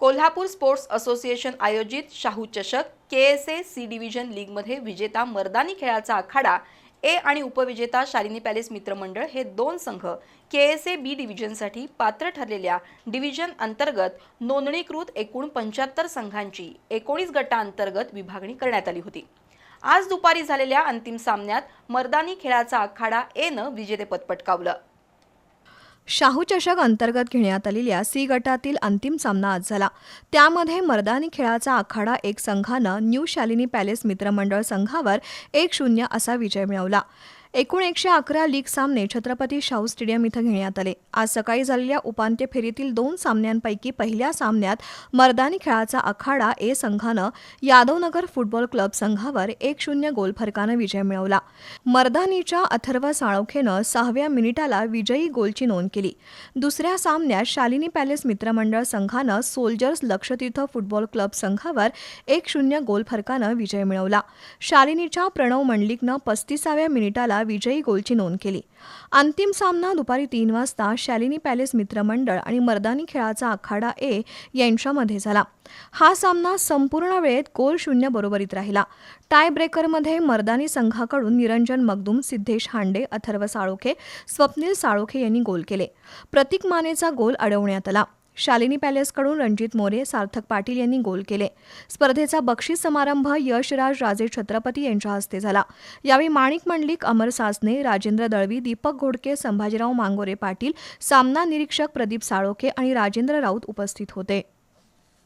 Kolhapur sports association आयोजित शाहू चषक K S A C division लीगमध्ये विजेता मर्दानी खेळाचा आखाडा ए आणि उपविजेता शालिनी पॅलेस मित्रमंडळ हे दोन संघ के एस ए बी डिव्हिजनसाठी पात्र ठरलेल्या डिव्हिजन अंतर्गत नोंदणीकृत एकूण पंच्याहत्तर संघांची एकोणीस गटांतर्गत विभागणी करण्यात आली होती. आज दुपारी झालेल्या अंतिम सामन्यात मर्दानी खेळाचा आखाडा एनं विजेतेपद पटकावलं. शाहू चषक अंतर्गत घेण्यात आलेल्या सी गटातील अंतिम सामना आज झाला. त्यामध्ये मर्दानी खेळाचा आखाडा एक संघानं न्यू शालिनी पॅलेस मित्रमंडळ संघावर एक शून्य असा विजय मिळवला. एकूण एकशे अकरा लीग सामने छत्रपती शाहू स्टेडियम इथं घेण्यात आले. आज सकाळी झालेल्या उपांत्य फेरीतील दोन सामन्यांपैकी पहिल्या सामन्यात मर्दानी खेळाचा आखाडा ए संघानं यादवनगर फुटबॉल क्लब संघावर एक शून्य गोलफरकानं विजय मिळवला. मर्दानीच्या अथर्व साळोखेनं सहाव्या मिनिटाला विजयी गोलची नोंद केली. दुसऱ्या सामन्यात शालिनी पॅलेस मित्रमंडळ संघानं सोल्जर्स लक्षतीर्थ फुटबॉल क्लब संघावर एक शून्य गोलफरकानं विजय मिळवला. शालिनीच्या प्रणव मंडलिकनं पस्तीसाव्या मिनिटाला विजयी गोलची नोंद केली. अंतिम सामना दुपारी तीन वाजता शालिनी पॅलेस मित्रमंडळ आणि मर्दानी खेळाचा आखाडा ए यांच्यामध्ये झाला. हा सामना संपूर्ण वेळेत गोल शून्य बरोबरीत राहिला. टाय ब्रेकरमध्ये मर्दानी संघाकडून निरंजन मगदूम सिद्धेश हांडे अथर्व साळोखे स्वप्नील साळोखे यांनी गोल केले. प्रतीक मानेचा गोल अडवण्यात आला. शालिनी पॅलेसकडून रणजित मोरे सार्थक पाटील यांनी गोल केले. स्पर्धेचा बक्षीस समारंभ यशराज राजे छत्रपती यांच्या हस्ते झाला. यावेळी माणिक मंडलिक अमर सासने राजेंद्र दळवी दीपक घोडके संभाजीराव मांगोरे पाटील सामना निरीक्षक प्रदीप साळोखे आणि राजेंद्र राऊत उपस्थित होते.